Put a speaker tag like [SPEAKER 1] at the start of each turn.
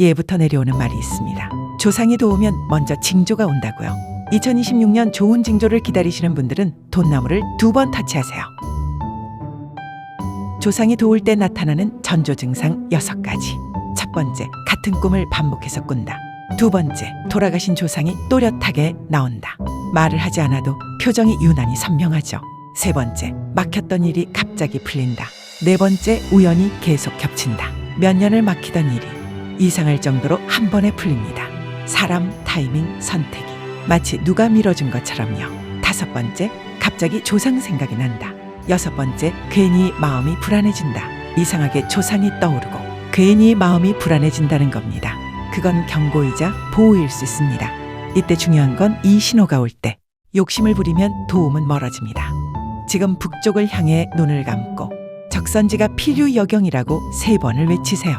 [SPEAKER 1] 예부터 내려오는 말이 있습니다. 조상이 도우면 먼저 징조가 온다고요. 2026년 좋은 징조를 기다리시는 분들은 돈나무를 두 번 터치하세요. 조상이 도울 때 나타나는 전조 증상 6가지. 첫 번째, 같은 꿈을 반복해서 꾼다. 두 번째, 돌아가신 조상이 또렷하게 나온다. 말을 하지 않아도 표정이 유난히 선명하죠. 세 번째, 막혔던 일이 갑자기 풀린다. 네 번째, 우연히 계속 겹친다. 몇 년을 막히던 일이 이상할 정도로 한 번에 풀립니다. 사람, 타이밍, 선택이 마치 누가 밀어준 것처럼요. 다섯 번째, 갑자기 조상 생각이 난다. 여섯 번째, 괜히 마음이 불안해진다. 이상하게 조상이 떠오르고 괜히 마음이 불안해진다는 겁니다. 그건 경고이자 보호일 수 있습니다. 이때 중요한 건 이 신호가 올 때 욕심을 부리면 도움은 멀어집니다. 지금 북쪽을 향해 눈을 감고 적선지가 필요 여경이라고 세 번을 외치세요.